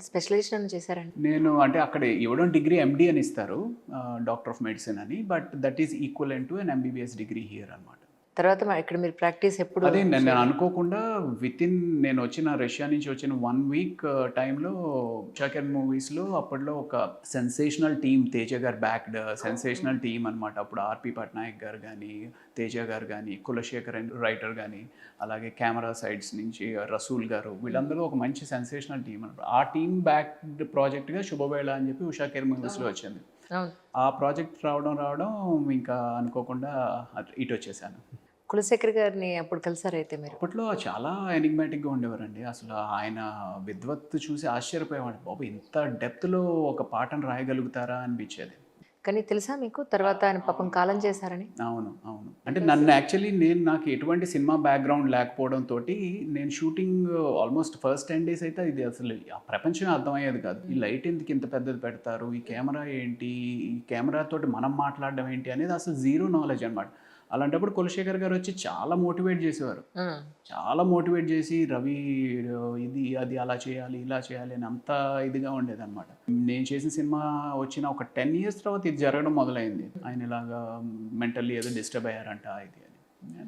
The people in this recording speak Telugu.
స్పెషలైజేషన్ చేశారండి? నేను అంటే అక్కడ ఇవ్వడం డిగ్రీ ఎండి అని ఇస్తారు డాక్టర్ ఆఫ్ మెడిసిన్ అని but that is equal to an MBBS degree here అనమాట తర్వాత ఇక్కడ మీరు ప్రాక్టీస్ ఎప్పుడు అదే నేను అనుకోకుండా విత్ ఇన్ నేను వచ్చిన రష్యా నుంచి వచ్చిన వన్ వీక్ టైంలో షాకెన్ మూవీస్లో అప్పట్లో ఒక సెన్సేషనల్ టీమ్ తేజ గారు బ్యాక్డ్ సెన్సేషనల్ టీమ్ అనమాట అప్పుడు ఆర్పి పట్నాయక్ గారు కానీ తేజ గారు కానీ కులశేఖర్ రైటర్ కానీ అలాగే కెమెరా సైడ్స్ నుంచి రసూల్ గారు వీళ్ళందరూ ఒక మంచి సెన్సేషనల్ టీం అనమాట ఆ టీమ్ బ్యాక్డ్ ప్రాజెక్ట్గా శుభవేళ అని చెప్పి ఉషా కేర్ మూవీస్లో వచ్చింది. ఆ ప్రాజెక్ట్ రావడం రావడం ఇంకా అనుకోకుండా ఇటు వచ్చేసాను. కులశేఖర్ గారిని అప్పుడు కలిసారైతే మీరు? అప్పట్లో చాలా ఎనిగ్మాటిక్గా ఉండేవారండి. అసలు ఆయన విద్వత్తు చూసి ఆశ్చర్యపోయేవాడు. బాబు ఇంత డెప్త్లో ఒక పాటను రాయగలుగుతారా? అనిపించేది. కానీ తెలుసా మీకు? తర్వాత ఆయన పాపం కాలం చేశారని? అవును అవును. అంటే నన్ను యాక్చువల్లీ నేను నాకు ఎటువంటి సినిమా బ్యాక్గ్రౌండ్ లేకపోవడం తోటి నేను shooting almost first ten days అయితే ఇది అసలు ఆ ప్రపంచమే అర్థమయ్యేది కాదు. ఈ లైట్ ఎందుకు ఇంత పెద్దది పెడతారు? ఈ కెమెరా ఏంటి? ఈ కెమెరా తోటి మనం మాట్లాడడం ఏంటి అనేది అసలు జీరో నాలెడ్జ్ అనమాట అలాంటప్పుడు కులశేఖర్ గారు వచ్చి చాలా మోటివేట్ చేసేవారు. చాలా మోటివేట్ చేసి రవి ఇది అది అలా చేయాలి ఇలా చేయాలి అని అంత ఇదిగా ఉండేది అనమాట నేను చేసిన సినిమా వచ్చిన ఒక టెన్ ఇయర్స్ తర్వాత జరగడం మొదలైంది. ఆయన ఇలాగా మెంటల్లీ ఏదో డిస్టర్బ్ అయ్యారంట ఇది అని.